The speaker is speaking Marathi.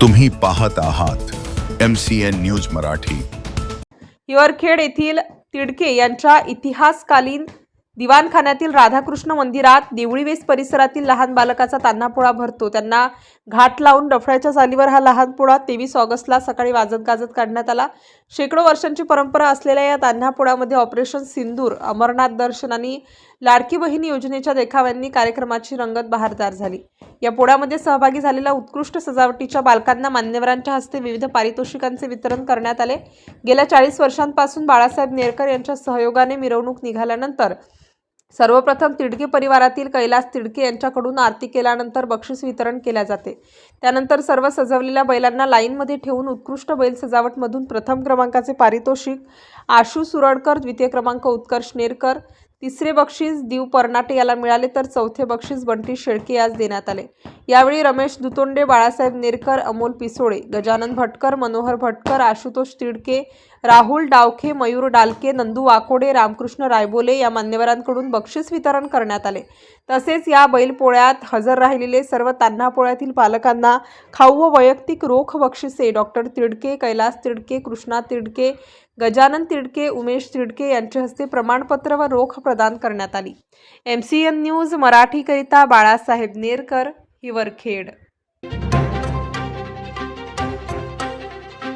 तुम्ही पाहत आहात M C N news Marathi. Hiwarkhed येथील तिडके यांच्या इतिहासकालीन दिवाणखान्यातील राधाकृष्ण मंदिरात देवळीवेस परिसरातील लहान बालकाचा तान्हापोळा भरतो. त्यांना घाट लावून डफळ्याच्या चालीवर हा लहानपोळा तेवीस ऑगस्टला सकाळी वाजत गाजत काढण्यात आला. शेकडो वर्षांची परंपरा असलेल्या या तान्हापोळ्यामध्ये ऑपरेशन सिंदूर अमरनाथ दर्शन आणि लाडकी बहीण योजनेच्या देखाव्यांनी कार्यक्रमाची रंगत बहारदार झाली. या पोळ्यामध्ये सहभागी झालेल्या उत्कृष्ट सजावटीच्या बालकांना मान्यवरांच्या हस्ते विविध पारितोषिकांचे वितरण करण्यात आले. गेल्या चाळीस वर्षांपासून बाळासाहेब नेरकर यांच्या सहयोगाने मिरवणूक निघाल्यानंतर सर्वप्रथम तिडके परिवारातील कैलास तिडके यांच्याकडून आरती केल्यानंतर बक्षीस वितरण केल्या जाते. त्यानंतर सर्व सजवलेल्या बैलांना लाईनमध्ये ठेवून उत्कृष्ट बैल सजावटमधून प्रथम क्रमांकाचे पारितोषिक आशू सुरडकर द्वितीय क्रमांक उत्कर्ष नेरकर तिसरे बक्षीस दीव पर्नाटे याला मिळाले तर चौथे बक्षीस बंटी शेळके यास देण्यात आले. यावेळी रमेश दुतोंडे बाळासाहेब नेरकर अमोल पिसोळे गजानन भटकर मनोहर भटकर आशुतोष तिडके राहुल डावखे मयूर डालके नंदू वाकोडे रामकृष्ण रायबोले या मान्यवरांकडून बक्षीस वितरण करण्यात आले. तसेच या बैलपोळ्यात हजर राहिलेले सर्व तान्हा पोळ्यातील पालकांना खाऊ व वैयक्तिक रोख बक्षिसे डॉक्टर तिडके कैलास तिडके कृष्णा तिडके गजानन तिडके उमेश तिडके यांच्या हस्ते प्रमाणपत्र व रोख प्रदान करण्यात आली. एम सी एन न्यूज मराठीकरिता बाळासाहेब नेरकर हिवरखेड.